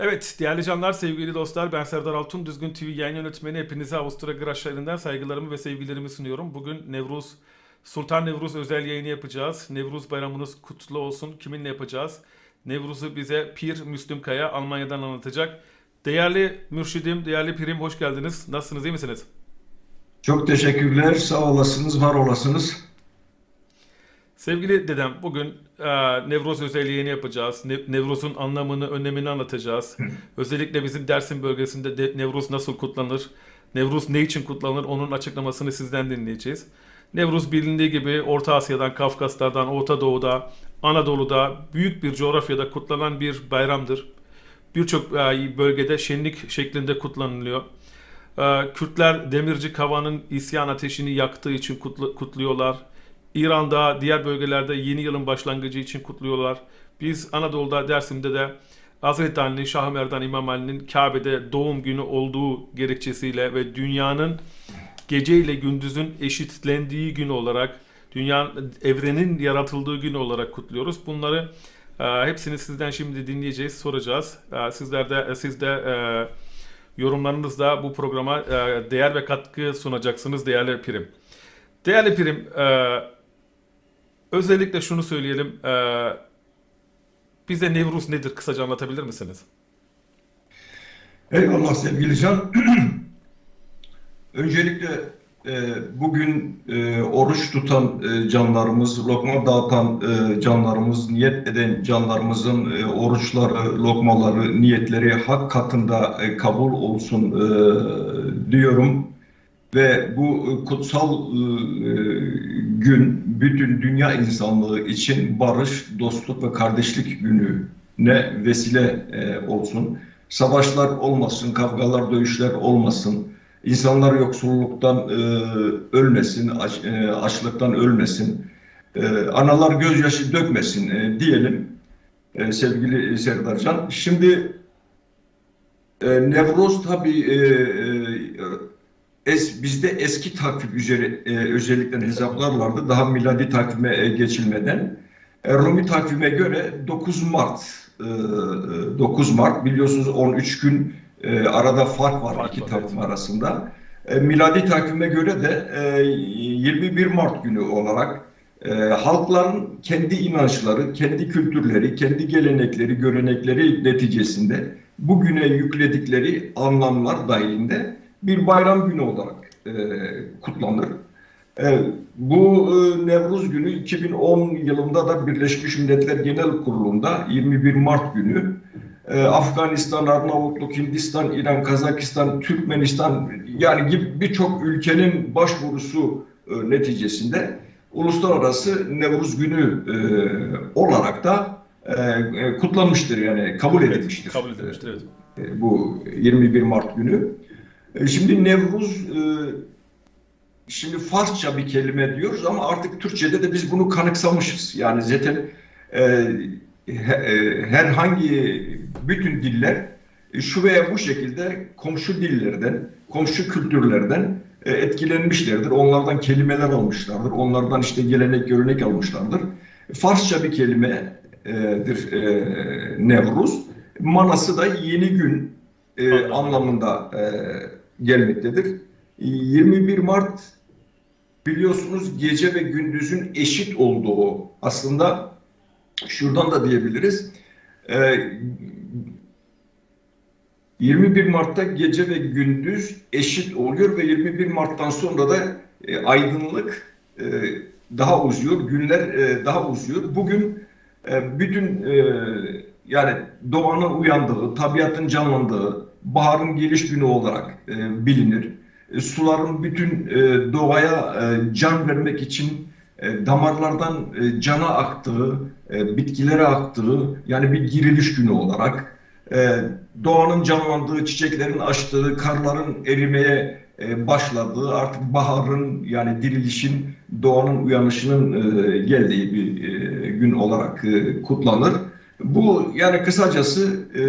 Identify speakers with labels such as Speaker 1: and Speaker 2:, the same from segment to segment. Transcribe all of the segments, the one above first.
Speaker 1: Evet değerli canlar, sevgili dostlar ben Serdar Altun, Düzgün TV yayın yönetmeni. Hepinize Avusturya Graş şehrinden saygılarımı ve sevgilerimi sunuyorum. Bugün Nevruz, Sultan Nevruz özel yayını yapacağız. Nevruz bayramınız kutlu olsun. Kiminle yapacağız? Nevruz'u bize Pir Müslüm Kaya Almanya'dan anlatacak. Değerli mürşidim, değerli pirim hoş geldiniz. Nasılsınız, iyi misiniz?
Speaker 2: Çok teşekkürler. Sağ olasınız, var olasınız.
Speaker 1: Sevgili dedem, bugün e, Nevruz özel yayını yapacağız. Ne, Nevruz'un anlamını, önemini anlatacağız. Özellikle bizim Dersim bölgesinde de, Nevruz nasıl kutlanır, Nevruz ne için kutlanır, onun açıklamasını sizden dinleyeceğiz. Nevruz bilindiği gibi Orta Asya'dan, Kafkaslardan, Orta Doğu'da, Anadolu'da büyük bir coğrafyada kutlanan bir bayramdır. Birçok e, bölgede şenlik şeklinde kutlanılıyor. E, Kürtler Demirci Kava'nın isyan ateşini yaktığı için kutlu- kutluyorlar. İran'da, diğer bölgelerde yeni yılın başlangıcı için kutluyorlar. Biz Anadolu'da, Dersim'de de Hazreti Ali'nin, Şah Merdan İmam Ali'nin Kabe'de doğum günü olduğu gerekçesiyle ve dünyanın gece ile gündüzün eşitlendiği gün olarak, dünya evrenin yaratıldığı gün olarak kutluyoruz. Bunları e, hepsini sizden şimdi dinleyeceğiz, soracağız. E, sizler de siz de e, yorumlarınızla bu programa e, değer ve katkı sunacaksınız değerli Pirim. Değerli Pirim, e, özellikle şunu söyleyelim. e, bize Nevruz nedir kısaca anlatabilir misiniz?
Speaker 2: Eyvallah sevgili Can. Öncelikle e, bugün e, oruç tutan e, canlarımız, lokma dağıtan e, canlarımız, niyet eden canlarımızın e, oruçları, lokmaları, niyetleri hak katında e, kabul olsun e, diyorum. Ve bu e, kutsal e, gün bütün dünya insanlığı için barış, dostluk ve kardeşlik gününe vesile e, olsun. Savaşlar olmasın, kavgalar, dövüşler olmasın. İnsanlar yoksulluktan e, ölmesin, aç- e, açlıktan ölmesin. E, analar gözyaşı dökmesin e, diyelim e, sevgili Serdarcan. Şimdi e, Nevroz tabii e, e, es, bizde eski takvim üzeri e, özellikle hesaplarlardı daha miladi takvime e, geçilmeden. E, Rumi takvime göre 9 Mart e, e, 9 Mart biliyorsunuz 13 gün e, arada fark var
Speaker 1: Fark
Speaker 2: iki
Speaker 1: var,
Speaker 2: takvim
Speaker 1: evet.
Speaker 2: arasında. E, miladi takvime göre de e, 21 Mart günü olarak e, halkların kendi inançları, kendi kültürleri, kendi gelenekleri, görenekleri neticesinde bugüne yükledikleri anlamlar dahilinde bir bayram günü olarak e, kutlanır. E, bu e, Nevruz günü 2010 yılında da Birleşmiş Milletler Genel Kurulu'nda 21 Mart günü e, Afganistan, Arnavutluk, Hindistan, İran, Kazakistan, Türkmenistan yani gibi birçok ülkenin başvurusu e, neticesinde uluslararası Nevruz günü e, olarak da e, e, kutlanmıştır yani kabul edilmiştir.
Speaker 1: Kabul edilmiştir, evet.
Speaker 2: E, bu 21 Mart günü. E, Şimdi Nevruz e, şimdi Farsça bir kelime diyoruz ama artık Türkçe'de de biz bunu kanıksamışız. Yani zaten e, he- herhangi bütün diller şu veya bu şekilde komşu dillerden, komşu kültürlerden etkilenmişlerdir. Onlardan kelimeler almışlardır. Onlardan işte gelenek, görenek almışlardır. Farsça bir kelimedir Nevruz. Manası da yeni gün anlamında gelmektedir. 21 Mart biliyorsunuz gece ve gündüzün eşit olduğu aslında şuradan da diyebiliriz. E, 21 Mart'ta gece ve gündüz eşit oluyor ve 21 Mart'tan sonra da e, aydınlık e, daha uzuyor, günler e, daha uzuyor. Bugün bütün yani doğanın uyandığı, tabiatın canlandığı, baharın geliş günü olarak e, bilinir. E, suların bütün e, doğaya e, can vermek için e, damarlardan e, cana aktığı, e, bitkilere aktığı yani bir diriliş günü olarak e, doğanın canlandığı, çiçeklerin açtığı, karların erimeye e, başladığı, artık baharın yani dirilişin, doğanın uyanışının e, geldiği bir e, gün olarak e, kutlanır. Bu yani kısacası e,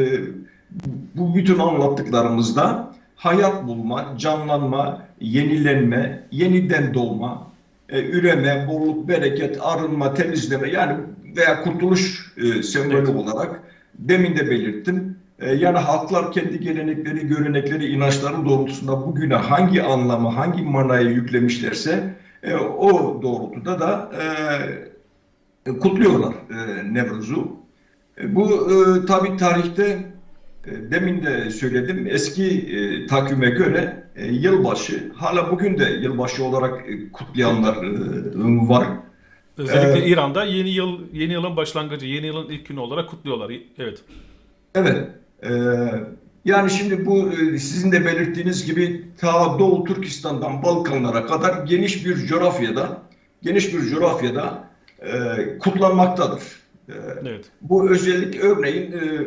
Speaker 2: bu bütün anlattıklarımızda hayat bulma, canlanma, yenilenme, yeniden doğma, e, üreme, bolluk, bereket, arınma, temizleme yani veya kurtuluş e, sembolü
Speaker 1: Evet.
Speaker 2: olarak demin de belirttim. E, yani halklar kendi gelenekleri, görenekleri, inançları doğrultusunda bugüne hangi anlamı, hangi manayı yüklemişlerse e, o doğrultuda da e, kutluyorlar e, Nevruz'u. E, bu e, tabi tarihte demin de söyledim eski e, takvime göre e, yılbaşı hala bugün de yılbaşı olarak e, kutlayanlar e, var.
Speaker 1: Özellikle
Speaker 2: Ee,
Speaker 1: İran'da yeni yıl yeni yılın başlangıcı, yeni yılın ilk günü olarak kutluyorlar. Evet.
Speaker 2: Evet. e, yani şimdi bu e, sizin de belirttiğiniz gibi ta Doğu Türkistan'dan Balkanlara kadar geniş bir coğrafyada geniş bir coğrafyada e, kutlanmaktadır. E,
Speaker 1: Evet.
Speaker 2: Bu özellik örneğin e,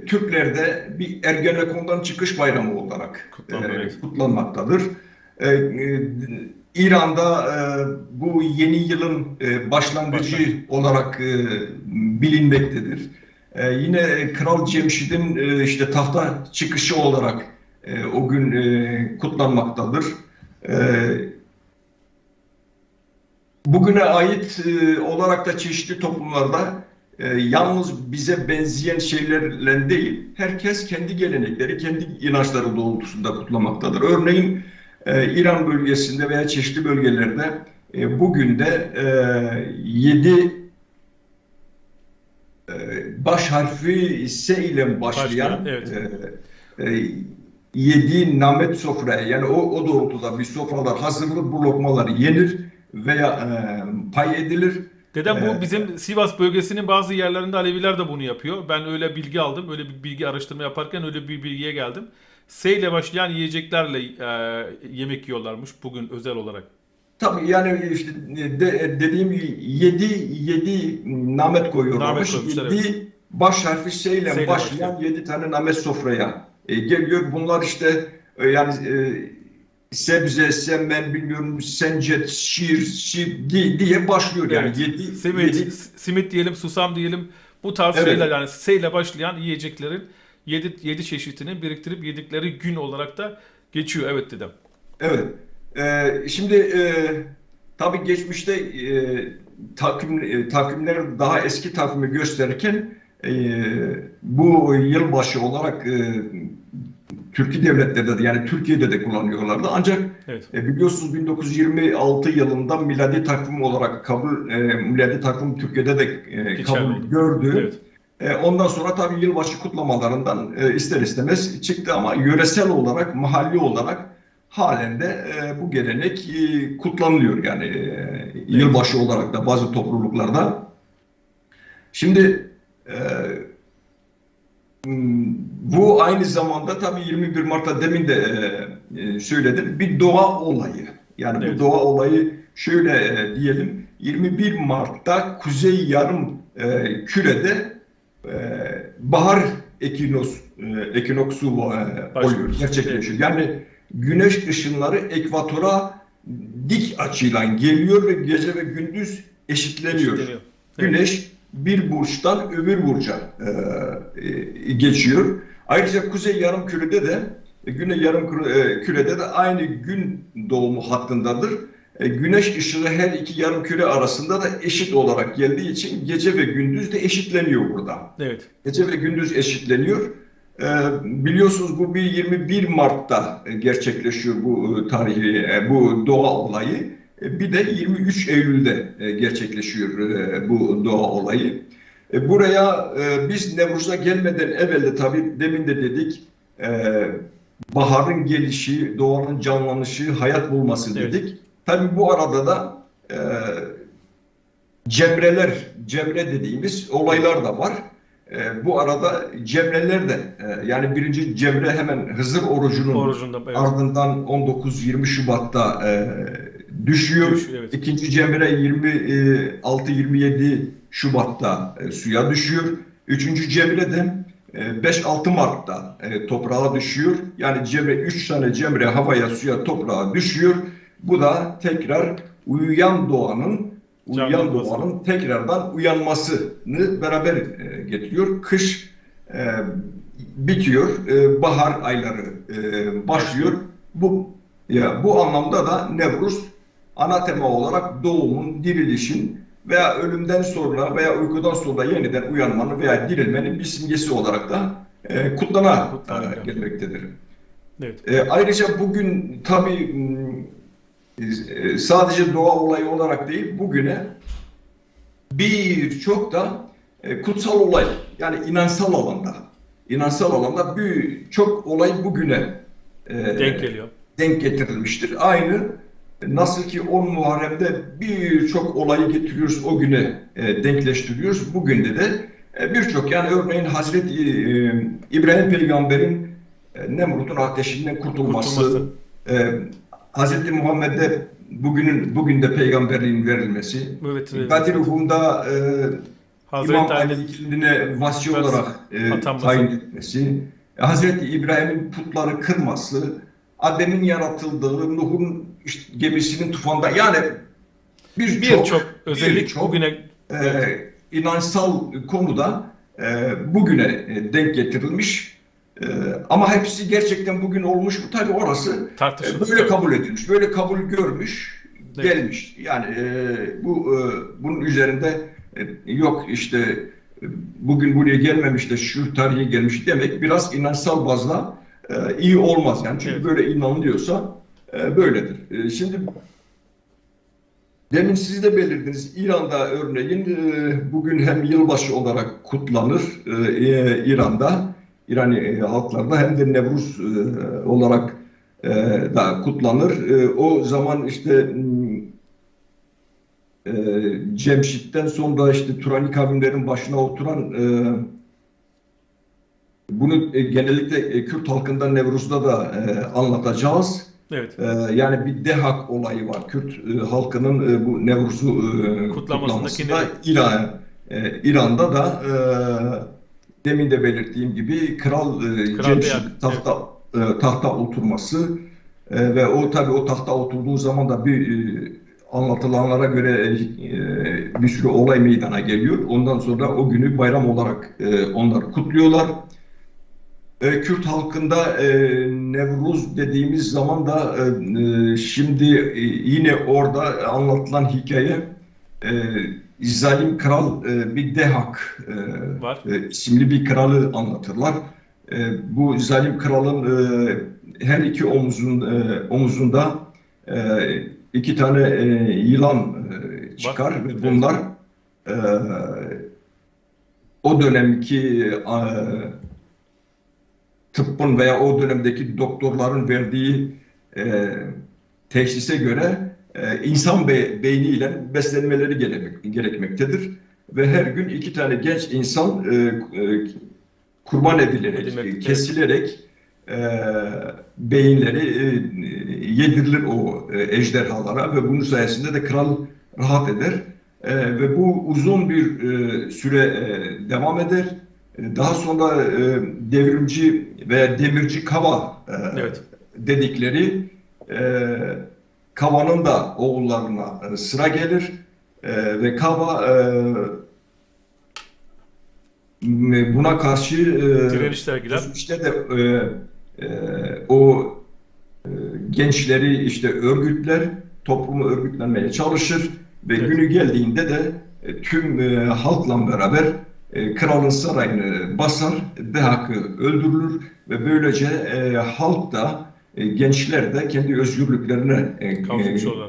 Speaker 2: Türklerde bir Ergenekon'dan çıkış bayramı olarak
Speaker 1: Kutlanma,
Speaker 2: e, kutlanmaktadır. E, e, İran'da e, bu yeni yılın e, başlangıcı
Speaker 1: Başlangıç.
Speaker 2: olarak e, bilinmektedir. E, yine Kral Cemşid'in e, işte tahta çıkışı olarak e, o gün e, kutlanmaktadır. E, Bugüne ait e, olarak da çeşitli toplumlarda e, yalnız bize benzeyen şeylerle değil, herkes kendi gelenekleri, kendi inançları doğrultusunda kutlamaktadır. Örneğin e, İran bölgesinde veya çeşitli bölgelerde e, bugün de e, yedi e, baş harfi S ile başlayan
Speaker 1: Başlayan, evet.
Speaker 2: e, e, namet sofraya yani o, o doğrultuda bir sofralar hazırlanır, bu lokmalar yenir veya e, pay edilir.
Speaker 1: Dedem bu bizim Sivas bölgesinin bazı yerlerinde Aleviler de bunu yapıyor. Ben öyle bilgi aldım. Öyle bir bilgi araştırma yaparken öyle bir bilgiye geldim. S ile başlayan yiyeceklerle e, yemek yiyorlarmış bugün özel olarak.
Speaker 2: Tabii yani işte de, dediğim gibi yedi, yedi namet koyuyorlarmış.
Speaker 1: Namet koymuşlar,
Speaker 2: Yedi baş harfi S ile
Speaker 1: S ile
Speaker 2: başlayan yedi tane namet sofraya e, geliyor. Bunlar işte e, yani e, sebze, semen, bilmiyorum, sencet, şiir, di- diye başlıyor yani.
Speaker 1: Evet.
Speaker 2: Yedi,
Speaker 1: Simit,
Speaker 2: yedi-
Speaker 1: simit diyelim, susam diyelim. Bu tarz
Speaker 2: Evet.
Speaker 1: şeyler yani S ile başlayan yiyeceklerin 7 7 çeşitini biriktirip yedikleri gün olarak da geçiyor. Evet dedem.
Speaker 2: Evet. Ee, şimdi e, tabii geçmişte e, takvim, e, takvimler daha eski takvimi gösterirken e, bu yılbaşı olarak e, Türkiye devletleri de yani Türkiye'de de kullanıyorlardı. Ancak
Speaker 1: Evet.
Speaker 2: e, biliyorsunuz 1926 yılında miladi takvim olarak kabul e, miladi takvim Türkiye'de de e, kabul gördü.
Speaker 1: Evet.
Speaker 2: E, Ondan sonra tabii yılbaşı kutlamalarından e, ister istemez çıktı ama yöresel olarak, mahalli olarak halen de e, bu gelenek kutlanılıyor yani yılbaşı olarak da bazı topluluklarda. Şimdi bu aynı zamanda tabii 21 Mart'ta demin de e, e, söyledim bir doğa olayı. Yani
Speaker 1: Evet.
Speaker 2: bu doğa olayı şöyle e, diyelim 21 Mart'ta Kuzey Yarım e, kürede e, bahar ekinos e, ekinoksu e, oluyor, gerçekleşiyor. Yani güneş ışınları ekvatora dik açıyla geliyor ve gece ve gündüz eşitleniyor.
Speaker 1: Eşitleniyor.
Speaker 2: Güneş bir burçtan öbür burca e, e, geçiyor. Ayrıca kuzey yarım kürede de e, güney yarım e, kürede de aynı gün doğumu hattındadır. E, güneş ışığı her iki yarım küre arasında da eşit olarak geldiği için gece ve gündüz de eşitleniyor burada.
Speaker 1: Evet.
Speaker 2: Gece ve gündüz eşitleniyor. Ee, biliyorsunuz bu bir 21 Mart'ta e, gerçekleşiyor bu e, tarihi, e, bu doğa olayı. E, Bir de 23 Eylül'de e, gerçekleşiyor e, bu doğa olayı. Buraya biz Nevruz'a gelmeden evvel de tabii demin de dedik baharın gelişi, doğanın canlanışı, hayat bulması
Speaker 1: Evet.
Speaker 2: dedik. Tabii bu arada da e, cemreler, cemre dediğimiz olaylar da var. E, bu arada cemreler de e, yani birinci cemre hemen Hızır orucunun
Speaker 1: Orucunda evet.
Speaker 2: ardından 19-20 Şubat'ta e, düşüyor.
Speaker 1: Düşüyor, evet.
Speaker 2: İkinci cemre 26-27 Şubat'ta e, suya düşüyor. Üçüncü cemre de e, 5-6 Mart'ta e, toprağa düşüyor. Yani cemre 3 tane cemre havaya, suya, toprağa düşüyor. Bu da tekrar uyuyan doğanın uyuyan doğanın tekrardan uyanmasını beraber e, getiriyor. Kış e, bitiyor, e, bahar ayları e, başlıyor. Bu ya bu anlamda da Nevruz ana tema olarak doğumun, dirilişin veya ölümden sonra veya uykudan sonra yeniden uyanmanın veya dirilmenin bir simgesi olarak da e, kutlana e, gelmektedir.
Speaker 1: Evet.
Speaker 2: E, ayrıca bugün tabii m, e, sadece doğa olayı olarak değil, bugüne birçok da e, kutsal olay, yani inansal alanda, inansal alanda birçok olay bugüne e,
Speaker 1: Denk geliyor.
Speaker 2: denk getirilmiştir. Aynı nasıl ki 10 Muharrem'de birçok olayı getiriyoruz o güne e, denkleştiriyoruz. Bugün de de e, birçok yani örneğin Hazreti e, İbrahim Peygamber'in e, Nemrut'un ateşinden kurtulması,
Speaker 1: Kurtulması.
Speaker 2: e, Hazreti Muhammed'e bugünün bugün de peygamberliğin verilmesi,
Speaker 1: Evet. evet.
Speaker 2: Kadir Uhum'da e,
Speaker 1: Hazreti
Speaker 2: İmam
Speaker 1: Ali
Speaker 2: kendine vasfi
Speaker 1: Vas-
Speaker 2: olarak e, tayin etmesi, Hazreti İbrahim'in putları kırması, Adem'in yaratıldığı, Nuh'un işte gemisinin tufanda yani birçok
Speaker 1: birçok özellik
Speaker 2: birçok,
Speaker 1: bugüne
Speaker 2: e, inansal konuda e, bugüne e, denk getirilmiş. E, ama hepsi gerçekten bugün olmuş mu? Tabii orası e, böyle kabul edilmiş, böyle kabul görmüş,
Speaker 1: Evet.
Speaker 2: gelmiş. Yani e, bu e, bunun üzerinde e, yok işte e, bugün buraya gelmemiş de şu tarihe gelmiş demek biraz inansal bazda e, iyi olmaz yani. Çünkü
Speaker 1: Evet.
Speaker 2: böyle inanılıyorsa e, böyledir. E, şimdi demin siz de belirttiniz İran'da örneğin e, bugün hem yılbaşı olarak kutlanır e, e, İran'da İrani e, halklarda hem de Nevruz olarak da kutlanır. O zaman işte Cemşit'ten sonra işte Turani kavimlerin başına oturan bunu genellikle Kürt halkında Nevruz'da da e, anlatacağız.
Speaker 1: Evet.
Speaker 2: E, yani bir dehak olayı var. Kürt e, halkının e, bu Nevruz'u e,
Speaker 1: Kutlamasındaki
Speaker 2: kutlamasında İran, e, İran'da da e, demin de belirttiğim gibi Kral, e,
Speaker 1: Kral Dehak,
Speaker 2: tahta e, tahta oturması e, ve o tabii o tahta oturduğu zaman da bir e, anlatılanlara göre e, bir sürü olay meydana geliyor. Ondan sonra o günü bayram olarak e, onlar kutluyorlar. E, Kürt halkında e, Nevruz dediğimiz zaman da e, şimdi e, yine orada anlatılan hikaye e, zalim kral e, bir Dehak e,
Speaker 1: Var.
Speaker 2: e, isimli bir kralı anlatırlar. E, bu zalim kralın e, her iki omuzun e, omuzunda e, iki tane e, yılan e, çıkar ve bunlar e, o dönemki e, tıbbın veya o dönemdeki doktorların verdiği e, teşhise göre e, insan be, beyniyle beslenmeleri geremek, gerekmektedir. Ve her gün iki tane genç insan e, e, kurban edilerek,
Speaker 1: Edilmektedir.
Speaker 2: kesilerek e, beyinleri e, yedirilir o e, ejderhalara ve bunun sayesinde de kral rahat eder. E, ve bu uzun bir e, süre e, devam eder. E, Daha sonra e, devrimci veya demirci kava e,
Speaker 1: Evet.
Speaker 2: dedikleri e, kavanın da oğullarına e, sıra gelir E, ve kava buna karşı
Speaker 1: Direniş sergiler.
Speaker 2: işte de o gençleri işte örgütler, toplumu örgütlenmeye çalışır ve
Speaker 1: Evet.
Speaker 2: günü geldiğinde de tüm halkla beraber e, kralın sarayını basar, Dehak'ı öldürülür ve böylece e, halk da e, gençler de kendi özgürlüklerine e, e,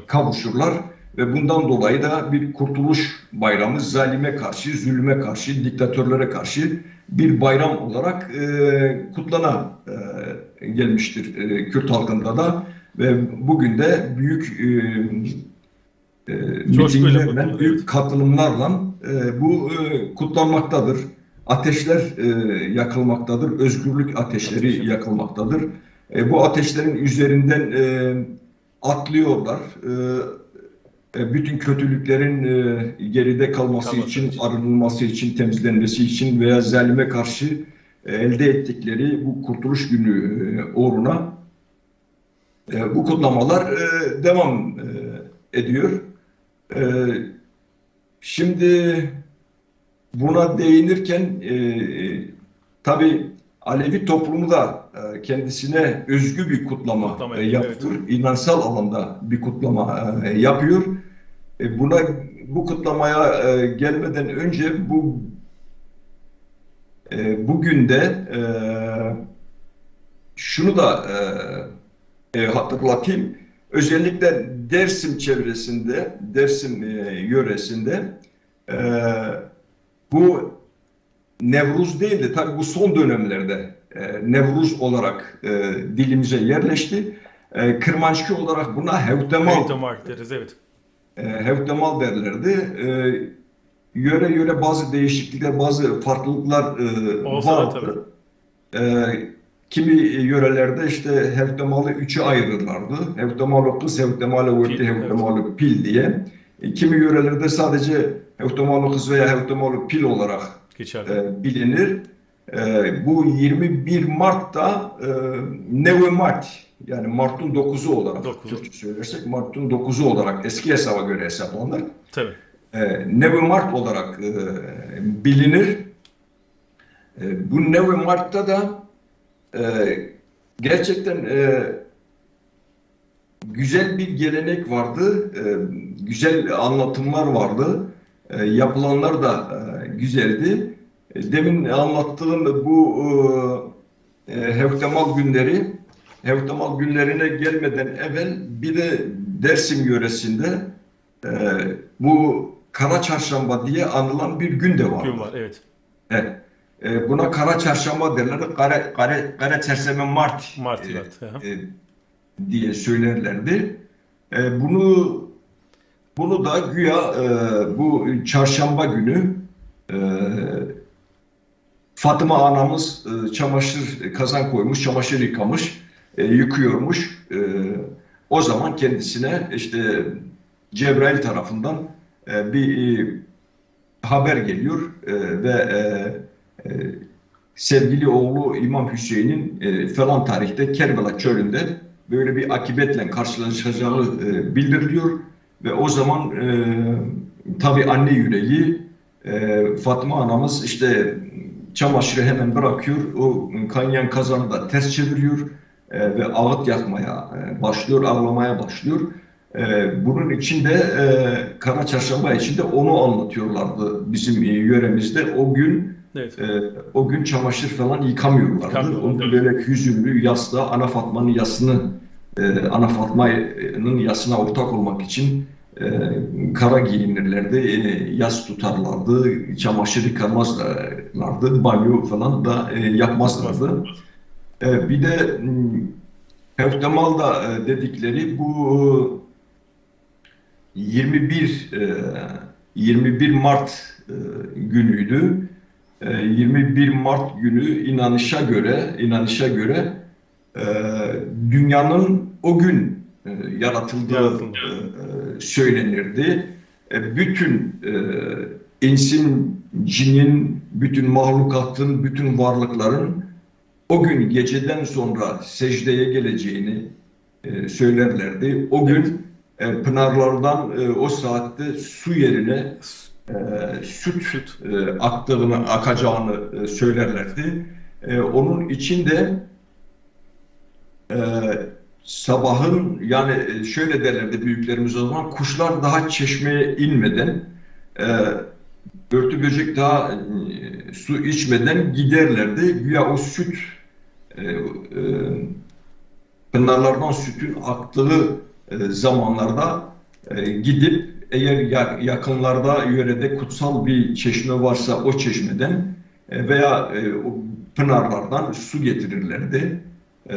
Speaker 2: kavuşurlar. ve bundan dolayı da bir kurtuluş bayramı zalime karşı, zulüme karşı, diktatörlere karşı bir bayram olarak e, kutlana e, gelmiştir e, Kürt halkında da. Ve bugün de büyük e, e, mitinglerle, büyük katılımlarla e, bu e, kutlanmaktadır. Ateşler e, yakılmaktadır, özgürlük ateşleri yakılmaktadır. E, bu ateşlerin üzerinden e, atlıyorlar. E, e, bütün kötülüklerin e, geride kalması
Speaker 1: Kalması
Speaker 2: için, arınılması için, temizlenmesi için veya zalime karşı elde ettikleri bu kurtuluş günü e, uğruna e, bu kutlamalar e, devam e, ediyor. E, şimdi buna değinirken e, tabi Alevi toplumu da e, kendisine özgü bir kutlama,
Speaker 1: Kutlama
Speaker 2: e,
Speaker 1: yapıyor,
Speaker 2: yapıyor. İnansal alanda bir kutlama e, yapıyor. E, buna bu kutlamaya e, gelmeden önce bu e, bugün de e, şunu da e, e, hatırlatayım. Özellikle Dersim çevresinde, Dersim e, yöresinde e, bu Nevruz değil de tabii bu son dönemlerde e, Nevruz olarak e, dilimize yerleşti. E, Kırmançki olarak buna Hevtemal
Speaker 1: Heytemal deriz evet.
Speaker 2: e, Hevtemal derlerdi. E, yöre yöre bazı değişiklikler, bazı farklılıklar e,
Speaker 1: Olsa
Speaker 2: vardı. E, kimi yörelerde işte Hevtemal'ı üçe ayırırlardı. Hevtemalı kız, öte,
Speaker 1: evet.
Speaker 2: Hevtemalı pil diye. E, kimi yörelerde sadece Hevtemalı kız veya Hevtemalı pil olarak e, bilinir. E, bu 21 Mart'ta e, Neve Mart yani Mart'ın 9'u olarak
Speaker 1: Dokuzu.
Speaker 2: Türkçe söylersek Mart'ın 9'u olarak eski hesaba göre hesaplanır.
Speaker 1: Tabii.
Speaker 2: E, Neve Mart olarak e, bilinir. E, bu Neve Mart'ta da e, gerçekten e, güzel bir gelenek vardı, e, güzel anlatımlar vardı, e, yapılanlar da e, güzeldi. E, Demin anlattığım bu e, e, Hevtemal günleri, Hevtemal günlerine gelmeden evvel bir de Dersim yöresinde e, bu Kara Çarşamba diye anılan bir gün de vardı.
Speaker 1: Gün var evet.
Speaker 2: Evet. E, buna Kara Çarşamba derlerdi. Kara, kara, kara Çarşamba Mart.
Speaker 1: Mart
Speaker 2: e, e, diye söylerlerdi. E, bunu bunu da güya e, bu çarşamba günü e, Fatıma anamız e, çamaşır kazan koymuş, çamaşır yıkamış, e, yıkıyormuş. E, o zaman kendisine işte Cebrail tarafından e, bir e, haber geliyor e, ve e, e, sevgili oğlu İmam Hüseyin'in e, falan tarihte Kerbela çölünde böyle bir akibetle karşılaşacağı e, bildiriliyor. Ve o zaman e, tabii anne yüreği e, Fatma anamız işte çamaşırı hemen bırakıyor. O kaynayan kazanı da ters çeviriyor e, ve ağıt yakmaya e, başlıyor ağlamaya başlıyor. E, bunun içinde e, Kara Çarşamba içinde onu anlatıyorlardı bizim e, yöremizde. O gün
Speaker 1: Evet.
Speaker 2: ee, o gün çamaşır falan yıkamıyorlardı.
Speaker 1: Yıkamıyorlar,
Speaker 2: O gün böyle hüzünlü, yasla Ana Fatma'nın yasını, e, Ana Fatma'nın yasına ortak olmak için e, kara giyinirlerdi, e, yas tutarlardı, çamaşır yıkamazlardı, banyo falan da e, yapmazlardı. E, bir de m, Hevtemal da e, dedikleri bu 21 e, 21 Mart e, günüydü. E, 21 Mart günü inanışa göre inanışa göre e, dünyanın o gün e, yaratıldığı
Speaker 1: Yaratıldı.
Speaker 2: e, söylenirdi. Bütün insin, cinin, bütün mahlukatın, bütün varlıkların o gün geceden sonra secdeye geleceğini söylerlerdi. O gün e, pınarlardan o saatte su yerine e, süt,
Speaker 1: Süt.
Speaker 2: e, aktığını, akacağını e, söylerlerdi. E, onun içinde e, sabahın yani e, şöyle derlerdi büyüklerimiz o zaman kuşlar daha çeşmeye inmeden e, börtü böcek daha e, su içmeden giderlerdi. Güya o süt e, e, pınarlardan sütün aktığı e, zamanlarda e, gidip eğer ya- yakınlarda yörede kutsal bir çeşme varsa o çeşmeden e, veya e, o pınarlardan su getirirlerdi. E,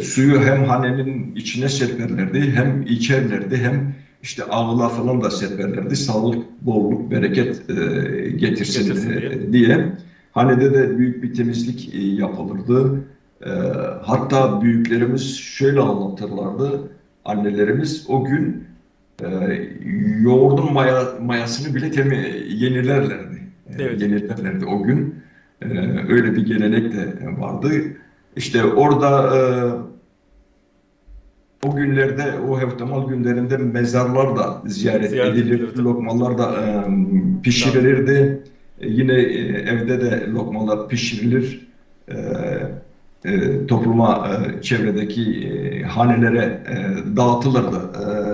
Speaker 2: suyu hem hanenin içine serperlerdi, hem içerlerdi, hem işte ağla falan da serperlerdi. Sağlık, bolluk, bereket e, getirsin,
Speaker 1: Getirsin
Speaker 2: e,
Speaker 1: diye.
Speaker 2: diye. Hanede de büyük bir temizlik e, yapılırdı. E, hatta büyüklerimiz şöyle anlatırlardı. Annelerimiz o gün e, yoğurdun maya, mayasını bile temi, yenilerlerdi. E,
Speaker 1: Evet.
Speaker 2: Yenilerlerdi o gün. E, öyle bir gelenek de vardı. İşte orada e, o günlerde, o Hevtemal günlerinde mezarlar da ziyaret,
Speaker 1: Ziyaret
Speaker 2: edilir,
Speaker 1: edilirdi.
Speaker 2: lokmalar da e, pişirilirdi. E, yine e, evde de lokmalar pişirilir. E, e, topluma, e, çevredeki e, hanelere e, dağıtılırdı e,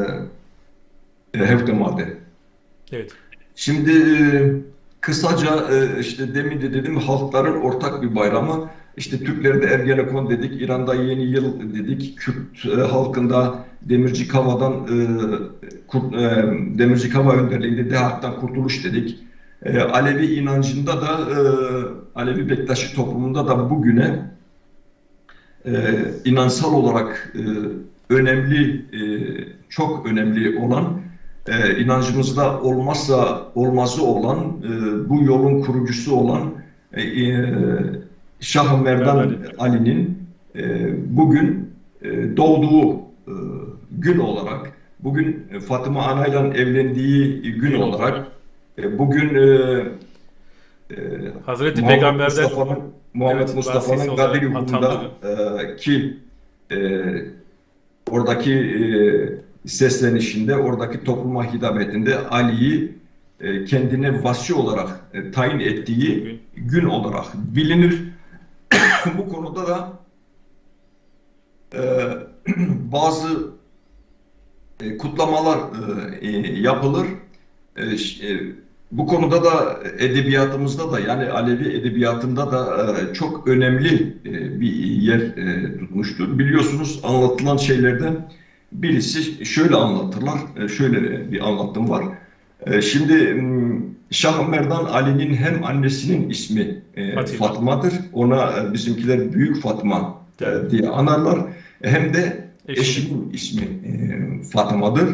Speaker 2: e, Hevtemal'de.
Speaker 1: Evet.
Speaker 2: Şimdi e, kısaca e, işte demin de dedim halkların ortak bir bayramı. İşte Türklerde Ergenekon dedik, İran'da Yeni Yıl dedik, Kürt e, halkında Demirci Kava'dan e, Kurt- e, Demirci Kava önderliğinde DEHAK'tan kurtuluş dedik. E, Alevi inancında da e, Alevi Bektaşi toplumunda da bugüne e, inansal olarak e, önemli, e, çok önemli olan, e, inancımızda olmazsa olmazı olan, e, bu yolun kurucusu olan e, e, Şah Merdan
Speaker 1: Ali.
Speaker 2: Ali'nin e, bugün e, doğduğu e, gün olarak, bugün Fatıma Ana'yla evlendiği gün olarak, e, bugün e, e,
Speaker 1: Hazreti
Speaker 2: Muhammed
Speaker 1: Peygamber'den
Speaker 2: Mustafa'nın Muhammed
Speaker 1: Evet,
Speaker 2: Mustafa'nın Kadir
Speaker 1: atandı.
Speaker 2: e, ki e, oradaki e, seslenişinde, oradaki topluma hitabetinde Ali'yi e, kendine vasi olarak e, tayin ettiği
Speaker 1: Gün.
Speaker 2: olarak bilinir. Bu konuda da e, bazı e, kutlamalar e, yapılır. E, e, bu konuda da edebiyatımızda da yani Alevi edebiyatında da e, çok önemli e, bir yer e, tutmuştur. Biliyorsunuz anlatılan şeylerden birisi şöyle anlatırlar. E, şöyle bir anlattım var. E, şimdi Şah Merdan Ali'nin hem annesinin ismi e,
Speaker 1: Fatima.
Speaker 2: Fatma'dır. Ona bizimkiler Büyük Fatma diye anarlar. Hem de
Speaker 1: Eşinin.
Speaker 2: ismi Fatıma'dır.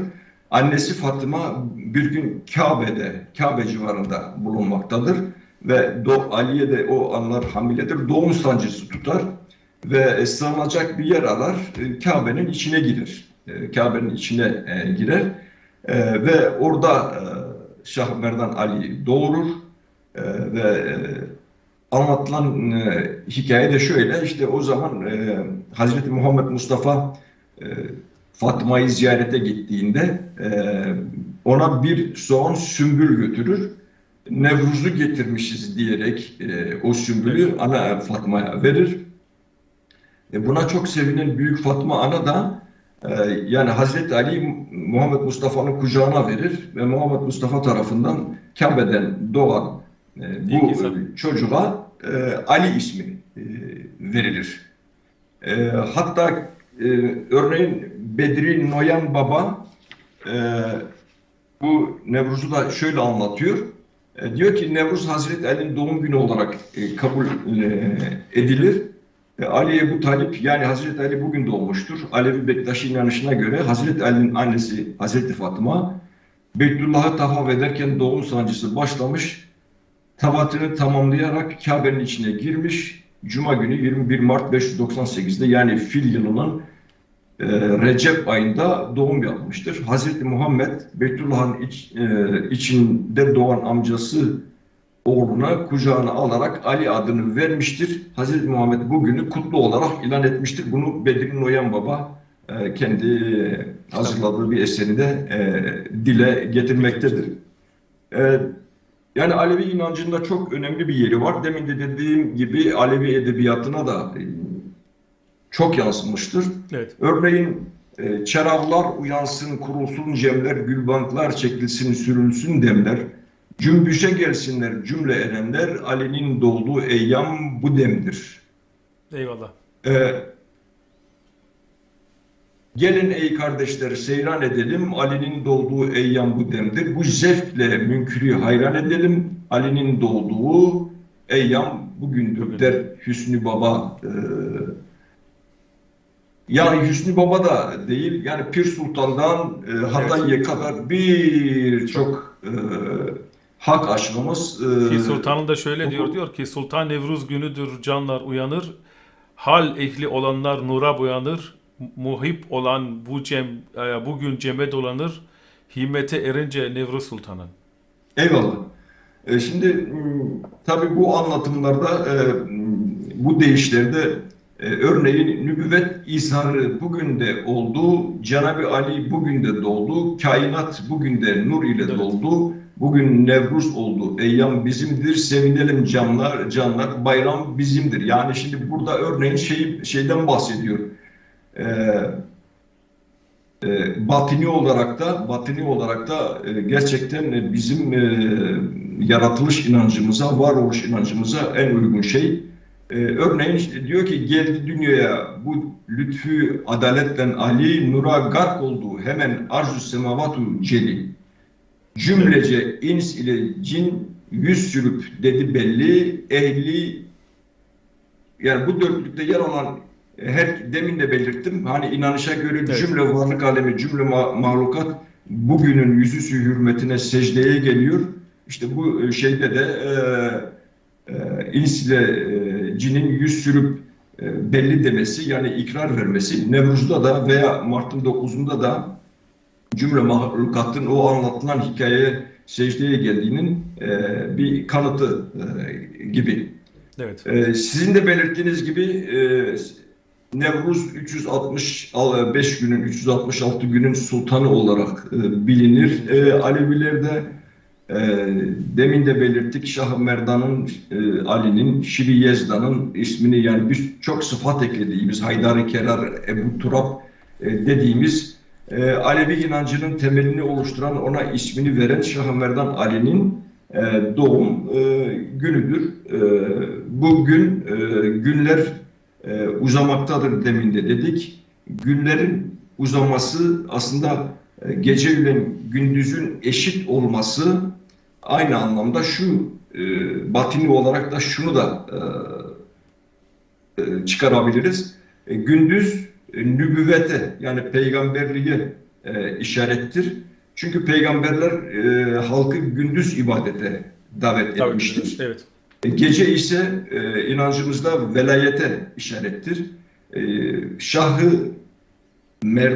Speaker 2: Annesi Fatıma bir gün Kabe'de, Kabe civarında bulunmaktadır. Ve Do Aliye de o anlar hamiledir. Doğum sancısı tutar ve sığınacak bir yer arar. Kabe'nin içine girer. E, Kabe'nin içine e, girer. E, ve orada e, Şah Merdan Ali doğurur. E, ve e, anlatılan e, hikaye de şöyle. İşte o zaman e, Hazreti Muhammed Mustafa e, Fatma'yı ziyarete gittiğinde e, ona bir soğan sümbül götürür. Nevruz'u getirmişiz diyerek e, o sümbülü ana Fatma'ya verir. E, buna çok sevinen Büyük Fatma ana da yani Hazreti Ali Muhammed Mustafa'nın kucağına verir ve Muhammed Mustafa tarafından Kabe'den doğan e, bu çocuğa e, Ali ismi e, verilir. Hatta örneğin Bedri Noyan Baba bu Nevruz'u da şöyle anlatıyor. Diyor ki Nevruz Hazreti Ali'nin doğum günü olarak kabul edilir. E, Ali Ebu Talip yani Hazreti Ali bugün doğmuştur. Alevi Bektaşi inanışına göre Hazreti Ali'nin annesi Hazreti Fatıma Beytullah'ı tavaf ederken doğum sancısı başlamış. Tavatını tamamlayarak Kabe'nin içine girmiş. Cuma günü 21 Mart 598'de yani fil yılının e, Recep ayında doğum yapmıştır. Hazreti Muhammed Beytullah'ın iç, e, içinde doğan amcası oğluna kucağına alarak Ali adını vermiştir. Hazreti Muhammed bugünü kutlu olarak ilan etmiştir. Bunu Bedir Noyan Baba e, kendi e, hazırladığı bir eserinde e, dile getirmektedir. E, yani Alevi inancında çok önemli bir yeri var. Demin de dediğim gibi Alevi edebiyatına da e, çok yansımıştır.
Speaker 1: evet.
Speaker 2: Örneğin e, çerağlar uyansın, kurulsun cemler, gülbanklar çekilsin, sürülsün demler. Cümbüşe gelsinler cümle erenler, Ali'nin doğduğu eyyam bu demdir.
Speaker 1: Eyvallah.
Speaker 2: E, gelin ey kardeşler seyran edelim, Ali'nin doğduğu eyyam bu demdir. Bu zevkle münkürü hayran edelim, Ali'nin doğduğu eyyam bugündür
Speaker 1: Bugün.
Speaker 2: der Hüsnü Baba. E, yani Hüsnü Baba da değil, yani Pir Sultan'dan e, Hatay'a kadar birçok e, hak aşkımız e,
Speaker 1: Ki sultanın da şöyle
Speaker 2: bu-
Speaker 1: diyor diyor ki Sultan Nevruz günüdür canlar uyanır. Hal ehli olanlar nura boyanır. Muhip olan bu cem e, bugün ceme dolanır. Himmete erince Nevruz Sultan'ın.
Speaker 2: Eyvallah. E, şimdi m, tabii bu anlatımlarda e, bu deyişlerde e, örneğin nübüvvet izharı bugün de oldu, Cenab-ı Ali bugün de doğdu, kainat bugün de nur ile
Speaker 1: Evet.
Speaker 2: doldu, bugün Nevruz oldu, eyyam bizimdir, sevinelim canlar, canlar, bayram bizimdir. Yani şimdi burada örneğin şey, şeyden bahsediyor. E, e, batini olarak da batini olarak da e, gerçekten bizim e, yaratılış inancımıza, varoluş inancımıza en uygun şey. E, örneğin diyor ki geldi dünyaya bu lütfü adaletle Ali nura gark oldu hemen arzu semavatu celi. Cümlece ins ile cin yüz sürüp dedi belli ehli yani bu dörtlükte yer alan e, her demin de belirttim hani inanışa göre
Speaker 1: Evet.
Speaker 2: cümle varlık alemi cümle ma- mahlukat bugünün yüzüsü hürmetine secdeye geliyor. İşte bu e, şeyde de e, e, ins ile e, cinin yüz sürüp e, belli demesi yani ikrar vermesi Nevruz'da da veya Mart'ın 9'unda da cümle mahlukatın o anlatılan hikayeye secdeye geldiğinin e, bir kanıtı e, gibi.
Speaker 1: Evet.
Speaker 2: Ee, sizin de belirttiğiniz gibi e, Nevruz 365 günün 366 günün sultanı olarak e, bilinir. E, Aleviler de e, demin de belirttik Şah Merdan'ın e, Ali'nin Şivi Yezda'nın ismini yani biz çok sıfat eklediğimiz Haydar-ı Kerar Ebu Turab e, dediğimiz e, Alevi inancının temelini oluşturan ona ismini veren Şah Merdan Ali'nin e, doğum e, günüdür. E, bu gün e, günler e, uzamaktadır demin de dedik. Günlerin uzaması aslında e, gece ile gündüzün eşit olması aynı anlamda şu e, batini olarak da şunu da e, e, çıkarabiliriz. E, gündüz nübüvvete yani peygamberliğe e, işarettir. Çünkü peygamberler e, halkı gündüz ibadete davet
Speaker 1: Tabii
Speaker 2: etmiştir.
Speaker 1: Evet.
Speaker 2: E, Gece ise e, inancımızda velayete işarettir. E, Şahı Mer